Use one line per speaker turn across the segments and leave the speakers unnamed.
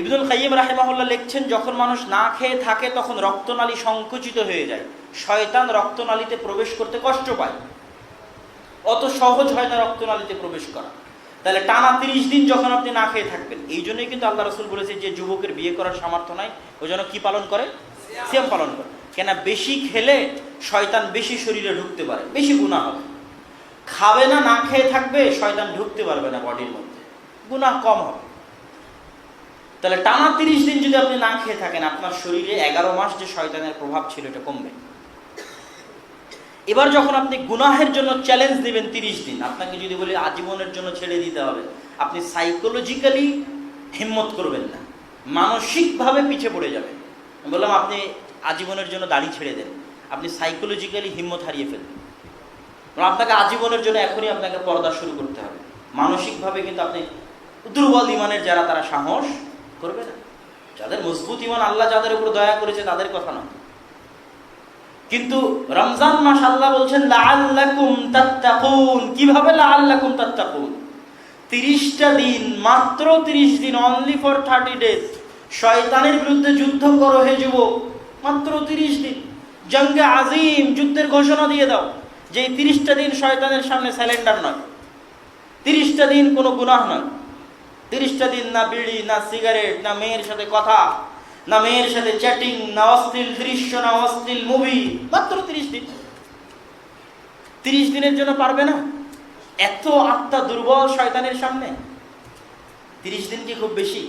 ইবনুল কাইম রাহেমাহুল্লাহ লিখছেন, যখন মানুষ না খেয়ে থাকে, তখন রক্তনালী সংকুচিত হয়ে যায়। শয়তান রক্তনালীতে প্রবেশ করতে কষ্ট পায়। অত সহজ হয় না রক্তনালীতে প্রবেশ করা। তাহলে টানা তিরিশ দিন যখন আপনি না খেয়ে থাকবেন, এই জন্যই কিন্তু আল্লাহ রসুল বলেছে যে যুবকের বিয়ে করার সামর্থ্য নাই ওই জন্য কি পালন করে? সিয়াম পালন করে। কেন বেশি খেলে শয়তান বেশি শরীরে ঢুকতে পারে, বেশি গুণা হবে। খাবে না না খেয়ে থাকবে, শয়তান ঢুকতে পারবে না বডির মধ্যে। গুণা কম হবে। তাহলে টানা তিরিশ দিন যদি আপনি না খেয়ে থাকেন, আপনার শরীরে এগারো মাস যে শয়তানের প্রভাব ছিল, এটা কমবে। এবার যখন আপনি গুনাহের জন্য চ্যালেঞ্জ দিবেন তিরিশ দিন, আপনাকে যদি বলি আজীবনের জন্য ছেড়ে দিতে হবে, আপনি সাইকোলজিক্যালি হিম্মত করবেন না। মানসিকভাবে পিছে পড়ে যাবেন। বললাম, আপনি আজীবনের জন্য দাড়ি ছেড়ে দেন। আপনি সাইকোলজিক্যালি হিম্মত হারিয়ে ফেলবেন। কারণ আপনাকে আজীবনের জন্য এখনই আপনাকে পর্দা শুরু করতে হবে। মানসিকভাবে কিন্তু আপনি দুর্বল ইমানের যারা, তারা সাহস করবে না। যাদের মজবুত ইমান আল্লাহ যাদের উপর দয়া করেছে তাদের কথা না কিন্তু রমজান মাস আল্লাহ বলছেন, লাআল্লাকুম তাত্তাকুন। কীভাবে লাআল্লাকুম তাত্তাকুন? তিরিশটা দিন, মাত্র তিরিশ দিন অনলি ফর থার্টি ডেজ শয়তানের বিরুদ্ধে যুদ্ধ করো হে যুবক, মাত্র তিরিশ দিন। জঙ্গে আজিম, যুদ্ধের ঘোষণা দিয়ে দাও। যে এই তিরিশটা দিন শয়তানের সামনে স্যালেন্ডার নয়। তিরিশটা দিন কোনো গুনাহ নয়। তিরিশটা দিন না বিড়ি, না সিগারেট, না মেয়ের সাথে কথা, না মেয়ের সাথে চ্যাটিং না অশ্লীল দৃশ্য, না অশ্লীল মুভি মাত্র তিরিশ দিন। তিরিশ দিনের জন্য পারবে না? এত আত্মা দুর্বল শয়তানের সামনে। তিরিশ দিন কি খুব বেশি?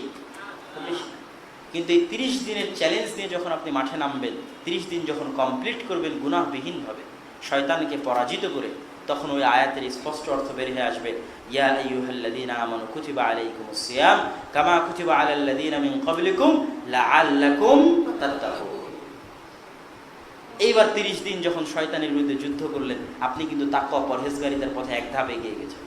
কিন্তু এই তিরিশ দিনের চ্যালেঞ্জ নিয়ে যখন আপনি মাঠে নামবেন, তিরিশ দিন যখন কমপ্লিট করবেন গুনাহবিহীনভাবে শয়তানকে পরাজিত করে তখন ওই আয়াতের স্পষ্ট অর্থ বের হয়ে আসবে, ইয়া আইয়ুহাল্লাযীনা আমানু কুতিবা আলাইকুমুস সিয়াম, কামা কুতিবা আলাল্লাযীনা মিন ক্বাবলিকুম লাআল্লাকুম তাত্তাকুন। এইবার তিরিশ দিন যখন শয়তানের বিরুদ্ধে যুদ্ধ করলেন, আপনি কিন্তু তাকওয়া, পরহেজগারিতার পথে এক ধাপ এগিয়ে গেছেন।